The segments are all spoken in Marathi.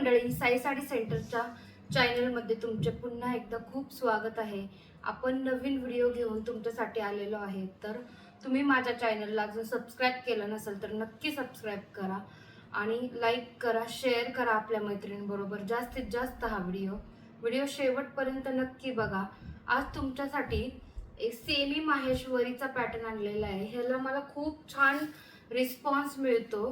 मंडळी साई साडी सेंटरच्या चॅनलमध्ये तुमचे पुन्हा एकदा खूप स्वागत आहे. आपण नवीन व्हिडिओ घेऊन तुमच्यासाठी आलेलो आहे. तर तुम्ही माझ्या चॅनलला जर सबस्क्राईब केलं नसेल तर नक्की सबस्क्राईब करा आणि लाईक करा शेअर करा आपल्या मैत्रिणींबरोबर. जास्तीत जास्त हा व्हिडिओ. व्हिडिओ शेवटपर्यंत नक्की बघा. आज तुमच्यासाठी एक सेमी माहेश्वरीचा पॅटर्न आणलेला आहे. ह्याला मला खूप छान रिस्पॉन्स मिळतो.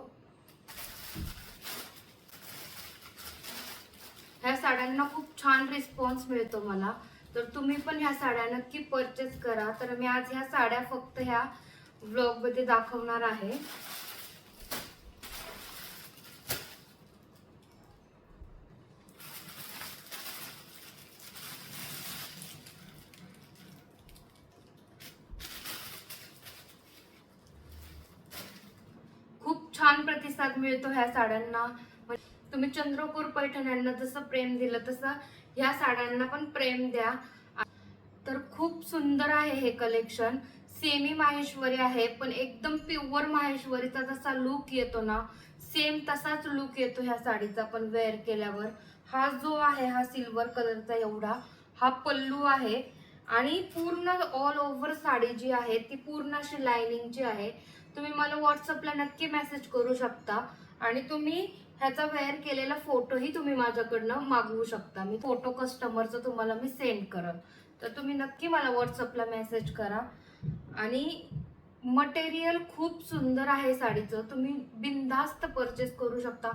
ह्या साड्यांना खूप छान रिस्पॉन्स मिळतो मला. तर तुम्ही पण ह्या साड्या नक्की परचेस करा. तर मी आज ह्या साड्या फक्त ह्या ब्लॉगमध्ये दाखवणार आहे. खूप छान प्रतिसाद मिळतो ह्या साड्यांना. तुम्ही चंद्रपूर पैठण्यांना जसं प्रेम दिलं तसं ह्या साड्यांना पण प्रेम द्या. तर खूप सुंदर आहे हे कलेक्शन सेमी माहेश्वरी आहे पण एकदम प्युअर माहेश्वरीचा जसा लुक येतो ना सेम तसाच लुक येतो ह्या साडीचा पण वेअर केल्यावर. हा जो आहे हा सिल्वर कलरचा एवढा हा पल्लू आहे. आणि पूर्ण ऑल ओव्हर साडी जी आहे ती पूर्ण अशी लाइनिंगची आहे. तुम्ही मला व्हॉट्सअपला नक्की मेसेज करू शकता. आणि तुम्ही ह्याचा वेअर केलेला फोटोही तुम्ही माझ्याकडनं मागवू शकता. मी फोटो कस्टमरचा तुम्हाला मी सेंड करल तर तुम्ही नक्की मला व्हॉट्सअपला मेसेज करा. आणि मटेरियल खूप सुंदर आहे साडीचं. तुम्ही बिनधास्त परचेस करू शकता.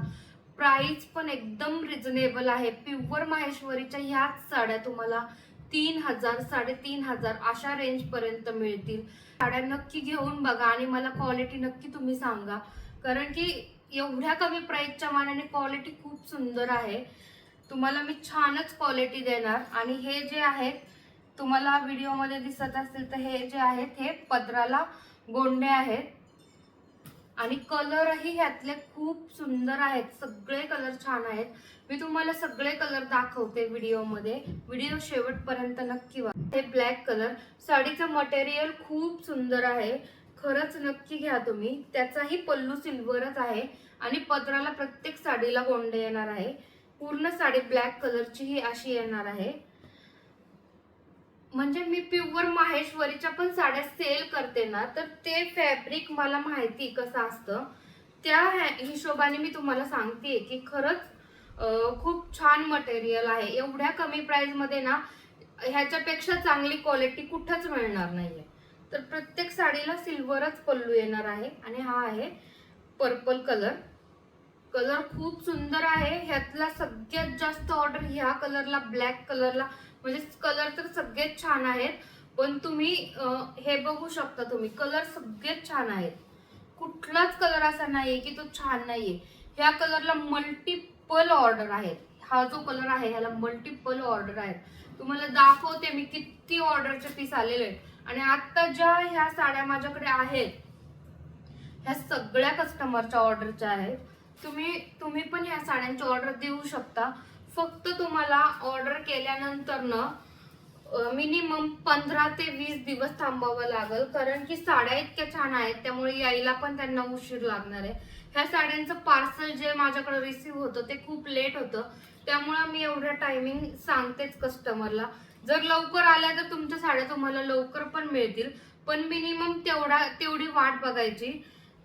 प्राईस पण एकदम रिझनेबल आहे. प्युअर माहेश्वरीच्या ह्याच साड्या तुम्हाला तीन हजार साडेतीन हजार अशा रेंजपर्यंत मिळतील. साड्या नक्की घेऊन बघा आणि मला क्वालिटी नक्की तुम्ही सांगा. कारण की एवढ्या कमी प्राईसच्या मानाने क्वालिटी खूप सुंदर आहे. तुम्हाला मी छानच क्वालिटी देणार. आणि हे जे आहेत तुम्हाला व्हिडिओमध्ये दिसत असतील तर हे जे आहेत हे पदराला गोंडे आहेत. आणि कलरही ह्यातले खूप सुंदर आहेत. सगळे कलर छान आहेत. मी तुम्हाला सगळे कलर दाखवते व्हिडिओमध्ये. व्हिडिओ शेवटपर्यंत नक्की वा हे ब्लॅक कलर साडीचं मटेरियल खूप सुंदर आहे. खरंच नक्की घ्या तुम्ही. त्याचाही पल्लू सिल्वरच आहे आणि पदराला प्रत्येक साडीला गोंडे येणार आहे. पूर्ण साडी ब्लॅक कलरची ही अशी येणार आहे. म्हणजे मी प्युअर माहेश्वरीच्या पण साड्या सेल करते ना तर ते फॅब्रिक मला माहिती कसं असतं. त्या ह्या- हिशोबाने मी तुम्हाला सांगते की खरंच खूप छान मटेरियल आहे. एवढ्या कमी प्राईजमध्ये ना ह्याच्यापेक्षा चांगली क्वालिटी कुठंच मिळणार नाहीये. तर प्रत्येक साडीला सिल्वरच पल्लू येणार आहे आणि हा आहे पर्पल कलर. कलर खूप सुंदर आहे. ह्यातला सगळ्यात जास्त ऑर्डर ह्या कलरला ब्लॅक कलरला. म्हणजे कलर तर सगळेच छान आहेत. पण तुम्ही हे बघू शकता तुम्ही कलर सगळेच छान आहेत. कुठलाच कलर असा नाहीये की तो छान नाहीये. ह्या कलरला मल्टिपल ऑर्डर आहेत. हा जो कलर आहे ह्याला मल्टिपल ऑर्डर आहेत. तुम्हाला दाखवते मी किती ऑर्डरचे पीस आलेले आहेत. आणि आता ज्या ह्या साड्या माझ्याकडे आहेत ह्या सगळ्या कस्टमरच्या ऑर्डरच्या आहेत तुम्ही तुम्ही पण ह्या साड्यांची ऑर्डर देऊ शकता. फक्त तुम्हाला ऑर्डर केल्यानंतर ना मिनिमम पंधरा ते वीस दिवस थांबावं लागेल कारण की साड्या इतक्या छान आहेत त्यामुळे यायला पण त्यांना उशीर लागणार आहे. ह्या साड्यांचं पार्सल जे माझ्याकडे रिसिव्ह होतं ते खूप लेट होतं. त्यामुळं मी एवढं टायमिंग सांगतेच कस्टमरला जर लवकर आल्या तर तुमच्या साड्या तुम्हाला लवकर पण मिळतील. पण मिनिमम तेवढा तेवढी वाट बघायची.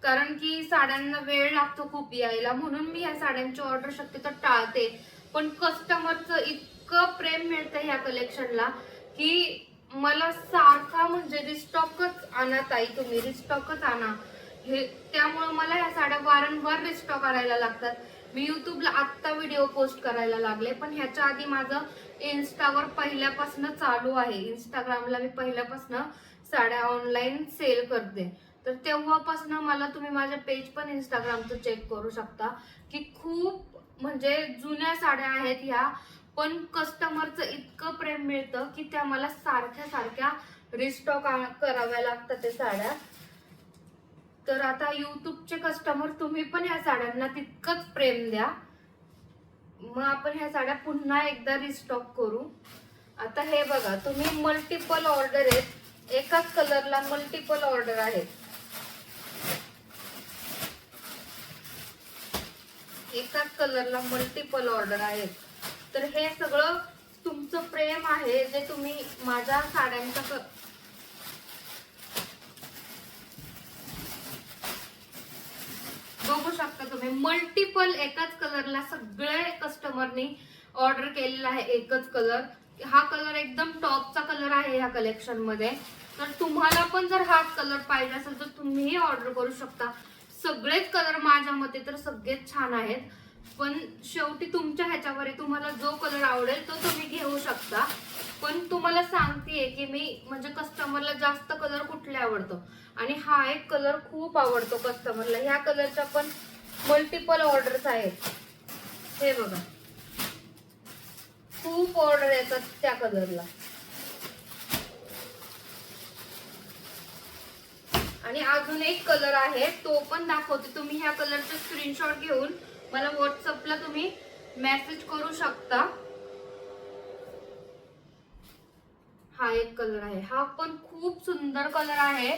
कारण की साड्यांना वेळ लागतो खूप यायला. म्हणून मी ह्या साड्यांची ऑर्डर शक्यतो टाळते. पण कस्टमरचं इतकं प्रेम मिळतं ह्या कलेक्शनला की मला सारखा म्हणजे रिस्टॉकच आणा ताई तुम्ही. रिस्टॉकच आणा. हे त्यामुळं मला ह्या साड्या वारंवार रिस्टॉक आणायला लागतात. मी युट्यूबला आत्ता व्हिडिओ पोस्ट करायला लागले पण ह्याच्या आधी माझं इन्स्टावर पहिल्यापासून चालू आहे. इंस्टाग्रामला मी पहिल्यापासून साड्या ऑनलाईन सेल करते. तर तेव्हापासून मला तुम्ही माझ्या पेज पण इंस्टाग्रामचं चेक करू शकता की खूप म्हणजे जुन्या साड्या आहेत ह्या पण कस्टमरचं इतकं प्रेम मिळतं की त्या मला सारख्या सारख्या रिस्टॉक कराव्या लागतात ते साड्या. तर आता युट्यूबचे कस्टमर तुम्ही पण ह्या साड्यांना तितकंच प्रेम द्या. मग आपण ह्या साड्या पुन्हा एकदा रिस्टॉक करू. आता हे बघा तुम्ही मल्टिपल ऑर्डर आहेत. एकाच कलरला मल्टिपल ऑर्डर आहेत. एकाच कलरला मल्टिपल ऑर्डर आहेत. तर हे सगळं तुमचं प्रेम आहे जे तुम्ही माझ्या साड्यांचा बघू शकता तुम्ही. मल्टिपल एकाच कलरला सगळे कस्टमरनी ऑर्डर केलेला आहे एकच कलर हा कलर एकदम टॉपचा कलर आहे ह्या कलेक्शनमध्ये. तर तुम्हाला पण जर हाच कलर पाहिजे असेल तर तुम्हीही ऑर्डर करू शकता. सगळेच कलर माझ्या मते तर सगळेच छान आहेत. पण शेवटी तुमच्या ह्याच्यावर आहे तुम्हाला जो कलर आवडेल तो तुम्ही घेऊ शकता. पण तुम्हाला सांगते की मी म्हणजे कस्टमरला जास्त कलर कुठले आवडतो? आणि हा एक कलर खूप आवडतो कस्टमरला ह्या कलरच्या पण मल्टिपल ऑर्डर्स आहेत. हे बघा. खूप ऑर्डर येतात त्या कलरला आणि अजून एक कलर आहे तो पण दाखवते. तुम्ही ह्या कलरचा स्क्रीनशॉट घेऊन मला व्हॉट्सअपला तुम्ही मेसेज करू शकता. हा एक कलर आहे. हा पण खूप सुंदर कलर आहे.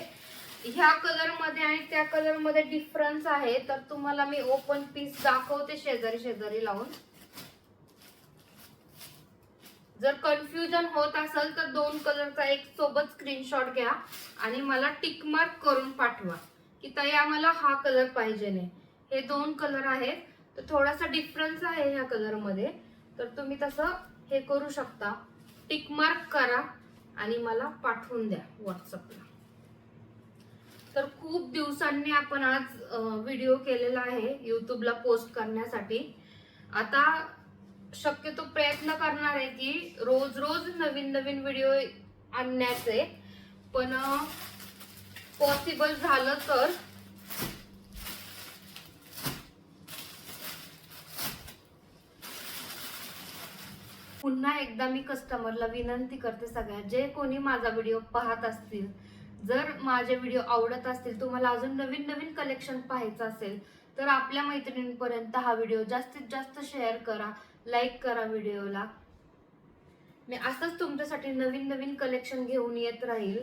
ह्या कलरमध्ये आणि त्या कलरमध्ये डिफरन्स आहे. तर तुम्हाला मी ओपन पीस दाखवते शेजारी शेजारी लावून. जर कन्फ्युजन होत असेल तर दोन कलरचा एक सोबत स्क्रीनशॉट घ्या आणि मला टिक मार्क करून पाठवा. की ताई आम्हाला हा कलर पाहिजे नाही. हे दोन कलर आहेत. तर थोडासा डिफरन्स आहे ह्या कलरमध्ये. तर तुम्ही तसं हे करू शकता. टिक मार्क करा आणि मला पाठवून द्या व्हॉट्सअपला तर खूप दिवसांनी आपण आज व्हिडिओ केलेला आहे युट्यूबला पोस्ट करण्यासाठी. आता शक्यतो प्रयत्न करणार आहे की रोज रोज नवीन नवीन व्हिडिओ आणण्याचे. पण पॉसिबल झालं तर पुन्हा एकदा मी कस्टमरला विनंती करते सगळ्या जे कोणी माझा व्हिडिओ पाहत असतील जर माझे व्हिडिओ आवडत असतील तुम्हाला अजून नवीन नवीन कलेक्शन पाहायचं असेल तर आपल्या मैत्रिणींपर्यंत हा व्हिडिओ जास्तीत जास्त शेअर करा लाईक करा व्हिडिओला मी असंच तुमच्यासाठी नवीन नवीन कलेक्शन घेऊन येत राहील.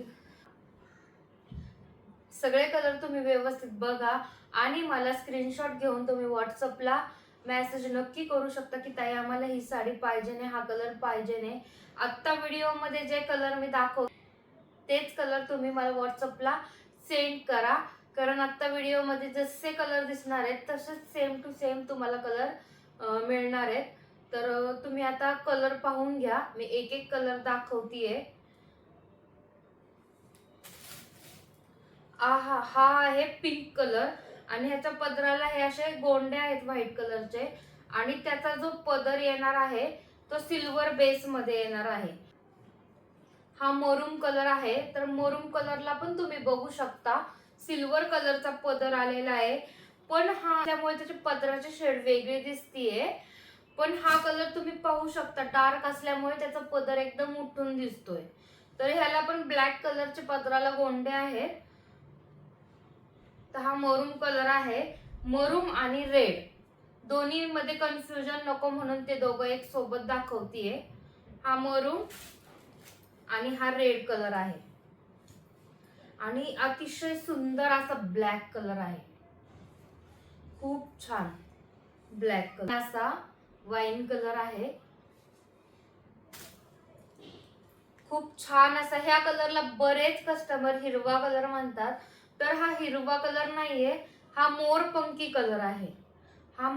सगळे कलर तुम्ही व्यवस्थित बघा आणि मला स्क्रीनशॉट घेऊन तुम्ही व्हॉट्सअपला मेसेज नक्की करू शकता की ताई आम्हाला ही साडी पाहिजे नाही हा कलर पाहिजे नाही. आत्ता व्हिडिओमध्ये जे कलर मी दाखव तेच कलर तुम्ही मला व्हॉट्सअपला सेंड करा. कारण आत्ता व्हिडिओमध्ये जसे कलर दिसणार आहेत तसेच सेम टू सेम तुम्हाला कलर मिळणार आहेत. तर तुम्ही आता कलर पाहून घ्या. मी एक एक कलर दाखवतीये. आहा हा आहे पिंक कलर आणि ह्याच्या पदराला हे असे गोंडे आहेत व्हाईट कलरचे. आणि त्याचा जो पदर येणार आहे तो सिल्वर बेस मध्ये येणार आहे. हा मरूम कलर आहे. तर मरूम कलरला पण तुम्ही बघू शकता सिल्वर कलरचा पदर आलेला आहे. पण हा त्यामुळे त्याचे पदराचे शेड वेगळी दिसतीये. पण हा कलर तुम्ही पाहू शकता डार्क असल्यामुळे त्याचा पदर एकदम उठून दिसतोय. तर ह्याला पण ब्लॅक कलरचे पदराला गोंडे आहेत. तर हा मरूम कलर आहे. मरूम आणि रेड दोन्ही मध्ये कन्फ्युजन नको म्हणून ते दोघं एक सोबत दाखवतीये. हा मरूम आणि हा रेड कलर आहे. आणि अतिशय सुंदर असा ब्लॅक कलर आहे. खूप छान ब्लॅक कलर असा वाईन कलर आहे. खूप छान असा ह्या कलरला बरेच कस्टमर हिरवा कलर म्हणतात. तर हा हिरवा कलर नाहीये हा मोर पंकी कलर आहे. हा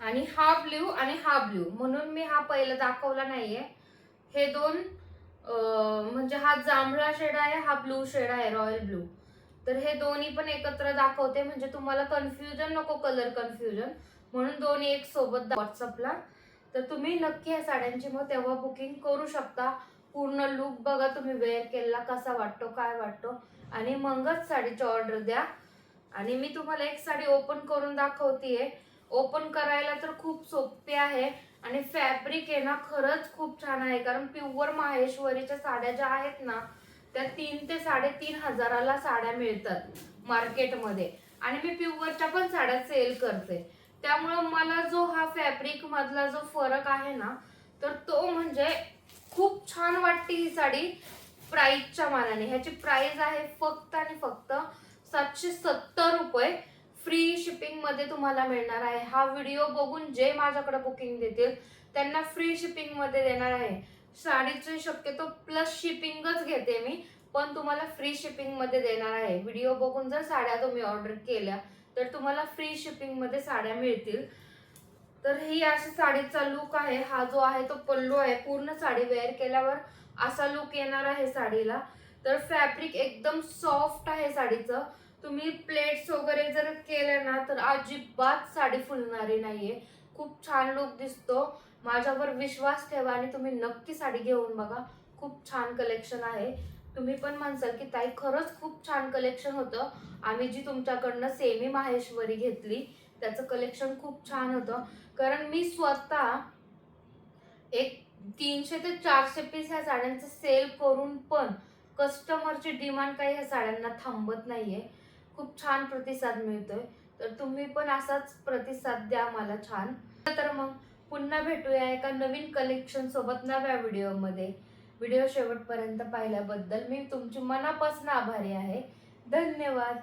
आणि हा ब्ल्यू आणि हा ब्ल्यू. म्हणून मी हा पहिला दाखवला नाहीये. हे दोन म्हणजे हा जांभळा शेड आहे हा ब्लू शेड आहे रॉयल ब्लू तर हे दोन्ही पण एकत्र दाखवते म्हणजे तुम्हाला कन्फ्युजन नको कलर कन्फ्युजन म्हणून दोन्ही एक सोबत व्हॉट्सअपला तर तुम्ही नक्की या साड्यांची मग तेव्हा बुकिंग करू शकता. पूर्ण लुक बघा तुम्ही वेअर केलेला कसा वाटतो काय वाटतो. आणि मगच साडीची ऑर्डर द्या. आणि मी तुम्हाला एक साडी ओपन करून दाखवतीये. ओपन करायला तर खूप सोपे आहे आणि फॅब्रिक आहे ना खरंच खूप छान आहे. कारण प्युअर माहेश्वरीच्या साड्या ज्या आहेत ना त्या तीन ते साडेतीन हजाराला साड्या मिळतात मार्केटमध्ये. आणि मी प्युअरच्या पण साड्या सेल करते. त्यामुळं मला जो हा फॅब्रिक मधला जो फरक आहे ना तर तो म्हणजे खूप छान वाटते ही साडी. प्राईजच्या मानाने. ह्याची प्राईज आहे फक्त आणि फक्त सातशे सत्तर रुपये. फ्री शिपिंगमध्ये तुम्हाला मिळणार आहे. हा व्हिडिओ बघून जे माझ्याकडे बुकिंग देतील त्यांना फ्री शिपिंगमध्ये देणार आहे. साडीचे शक्यतो प्लस शिपिंगच घेते मी पण तुम्हाला फ्री शिपिंगमध्ये देणार आहे. व्हिडिओ बघून जर साड्या तुम्ही ऑर्डर केल्या तर तुम्हाला फ्री शिपिंगमध्ये साड्या मिळतील. तर ही अशी साडीचा लुक आहे. हा जो आहे तो पल्लू आहे. पूर्ण साडी वेअर केल्यावर असा लुक येणार आहे साडीला. तर फॅब्रिक एकदम सॉफ्ट आहे साडीचं. तुम्ही प्लेट्स वगैरे जर केले ना तर अजिबात साडी फुलणारी नाहीये. खूप छान लुक दिसतो. माझ्यावर विश्वास ठेवा आणि तुम्ही नक्की साडी घेऊन बघा. खूप छान कलेक्शन आहे. तुम्ही पण म्हणसाल की ताई खरंच खूप छान कलेक्शन होतं. आम्ही जी तुमच्याकडनं सेमी माहेश्वरी घेतली त्याचं कलेक्शन खूप छान होतं. कारण मी स्वतः एक तीनशे ते चारशे पीस ह्या साड्यांचं सेल करून पण कस्टमरची डिमांड काही ह्या साड्यांना थांबत नाहीये. खूप छान प्रतिसाद मिळतोय. तर तुम्ही पण असाच प्रतिसाद द्या मला छान. तर मग पुन्हा भेटूया एका नवीन कलेक्शन सोबत नव्या व्हिडिओमध्ये व्हिडिओ शेवटपर्यंत पाहिल्याबद्दल मी तुमची मनापासून आभारी आहे. धन्यवाद.